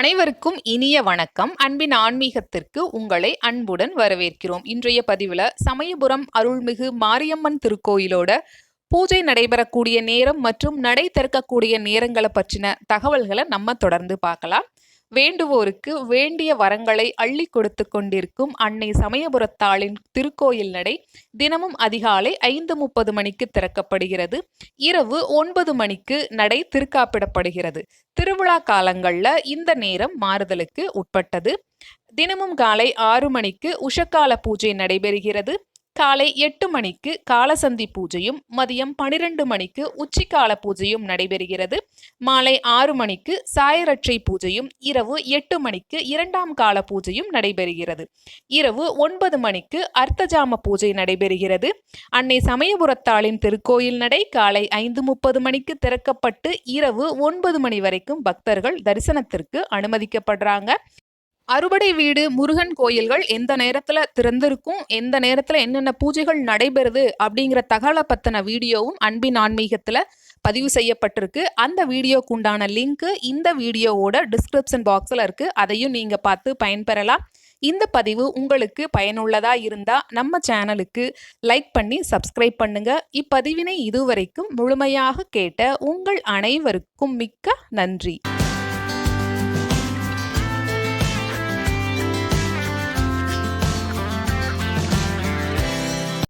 அனைவருக்கும் இனிய வணக்கம். அன்பின் ஆன்மீகத்திற்கு உங்களை அன்புடன் வரவேற்கிறோம். இன்றைய பதிவில் சமயபுரம் அருள்மிகு மாரியம்மன் திருக்கோயிலோட பூஜை நடைபெறக்கூடிய நேரம் மற்றும் நடை திறக்கக்கூடிய நேரங்களை பற்றின தகவல்களை நம்ம தொடர்ந்து பார்க்கலாம். வேண்டுவோருக்கு வேண்டிய வரங்களை அள்ளி கொடுத்து கொண்டிருக்கும் அன்னை சமயபுரத்தாளின் திருக்கோயில் நடை தினமும் அதிகாலை ஐந்து முப்பது மணிக்கு திறக்கப்படுகிறது. இரவு ஒன்பது மணிக்கு நடை திருக்காப்பிடப்படுகிறது. திருவிழா காலங்களில் இந்த நேரம் மாறுதலுக்கு உட்பட்டது. தினமும் காலை ஆறு மணிக்கு உஷக்கால பூஜை நடைபெறுகிறது. காலை எட்டு மணிக்கு காலசந்தி பூஜையும் மதியம் பனிரெண்டு மணிக்கு உச்சிக்கால பூஜையும் நடைபெறுகிறது. மாலை ஆறு மணிக்கு சாயரட்சை பூஜையும் இரவு எட்டு மணிக்கு இரண்டாம் கால பூஜையும் நடைபெறுகிறது. இரவு ஒன்பது மணிக்கு அர்த்தஜாம பூஜை நடைபெறுகிறது. அன்னை சமயபுரத்தாளின் திருக்கோயில் நடை காலை ஐந்து முப்பது மணிக்கு திறக்கப்பட்டு இரவு ஒன்பது மணி வரைக்கும் பக்தர்கள் தரிசனத்திற்கு அனுமதிக்கப்படுறாங்க. அறுபடை வீடு முருகன் கோயில்கள் எந்த நேரத்தில் திறந்திருக்கும் எந்த நேரத்தில் என்னென்ன பூஜைகள் நடைபெறுது அப்படிங்கிற தகவலை பற்றின வீடியோவும் அன்பின் ஆன்மீகத்தில் பதிவு செய்யப்பட்டிருக்கு. அந்த வீடியோக்கு உண்டான லிங்க்கு இந்த வீடியோவோட டிஸ்கிரிப்ஷன் பாக்ஸில் இருக்குது அதையும் நீங்கள் பார்த்து பயன்பெறலாம். இந்த பதிவு உங்களுக்கு பயனுள்ளதாக இருந்தால் நம்ம சேனலுக்கு லைக் பண்ணி சப்ஸ்கிரைப் பண்ணுங்க. இப்பதிவினை இதுவரைக்கும் முழுமையாக கேட்ட உங்கள் அனைவருக்கும் மிக்க நன்றி.